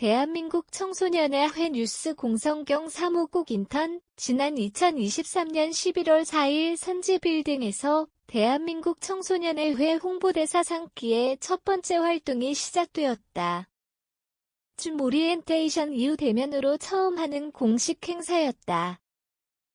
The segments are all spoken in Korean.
대한민국 청소년의 회 뉴스 공성경 사무국 인턴 지난 2023년 11월 4일 선지빌딩에서 대한민국 청소년의 회 홍보대사 상기의 첫 번째 활동이 시작되었다. 줌 오리엔테이션 이후 대면으로 처음 하는 공식 행사였다.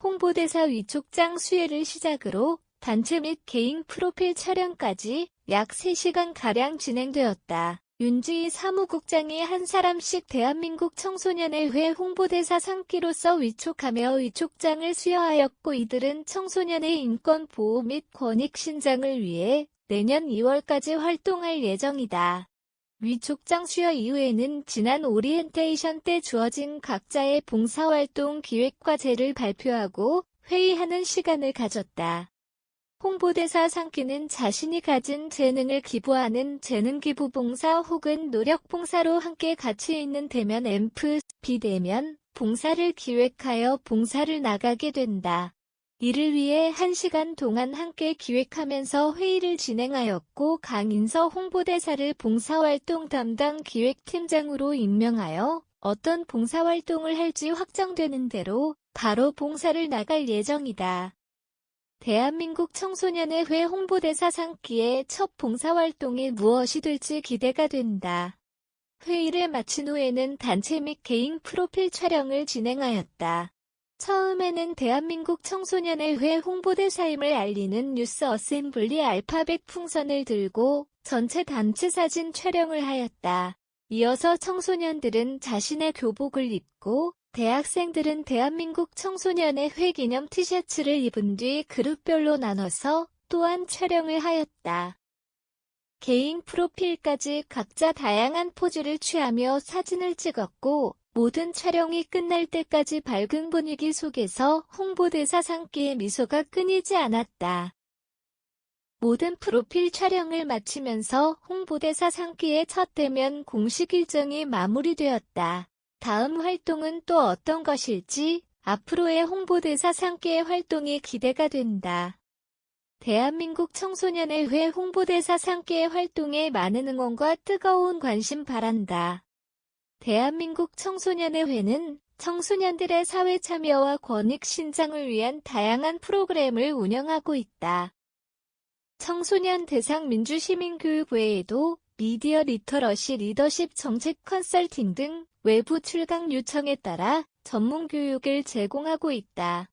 홍보대사 위촉장 수혜를 시작으로 단체 및 개인 프로필 촬영까지 약 3시간가량 진행되었다. 윤지희 사무국장이 한 사람씩 대한민국 청소년의 회 홍보대사 상기로서 위촉하며 위촉장을 수여하였고 이들은 청소년의 인권 보호 및 권익 신장을 위해 내년 2월까지 활동할 예정이다. 위촉장 수여 이후에는 지난 오리엔테이션 때 주어진 각자의 봉사활동 기획과제를 발표하고 회의하는 시간을 가졌다. 홍보대사 상기는 자신이 가진 재능을 기부하는 재능기부 봉사 혹은 노력 봉사로 함께 같이 있는 대면 앰프, 비대면, 봉사를 기획하여 봉사를 나가게 된다. 이를 위해 1시간 동안 함께 기획하면서 회의를 진행하였고 강인서 홍보대사를 봉사활동 담당 기획팀장으로 임명하여 어떤 봉사활동을 할지 확정되는 대로 바로 봉사를 나갈 예정이다. 대한민국 청소년의 회 홍보대사 상기의 첫 봉사활동이 무엇이 될지 기대가 된다. 회의를 마친 후에는 단체 및 개인 프로필 촬영을 진행하였다. 처음에는 대한민국 청소년의 회 홍보대사임을 알리는 뉴스 어셈블리 알파벳 풍선을 들고 전체 단체 사진 촬영을 하였다. 이어서 청소년들은 자신의 교복을 입고 대학생들은 대한민국 청소년의 회 기념 티셔츠를 입은 뒤 그룹별로 나눠서 또한 촬영을 하였다. 개인 프로필까지 각자 다양한 포즈를 취하며 사진을 찍었고 모든 촬영이 끝날 때까지 밝은 분위기 속에서 홍보대사 상기의 미소가 끊이지 않았다. 모든 프로필 촬영을 마치면서 홍보대사 상기의 첫 대면 공식 일정이 마무리되었다. 다음 활동은 또 어떤 것일지 앞으로의 홍보대사 상기의 활동이 기대가 된다. 대한민국 청소년의 회 홍보대사 상기의 활동에 많은 응원과 뜨거운 관심 바란다. 대한민국 청소년의 회는 청소년들의 사회 참여와 권익 신장을 위한 다양한 프로그램을 운영하고 있다. 청소년 대상 민주시민교육 외에도 미디어 리터러시 리더십 정책 컨설팅 등 외부 출강 요청에 따라 전문 교육을 제공하고 있다.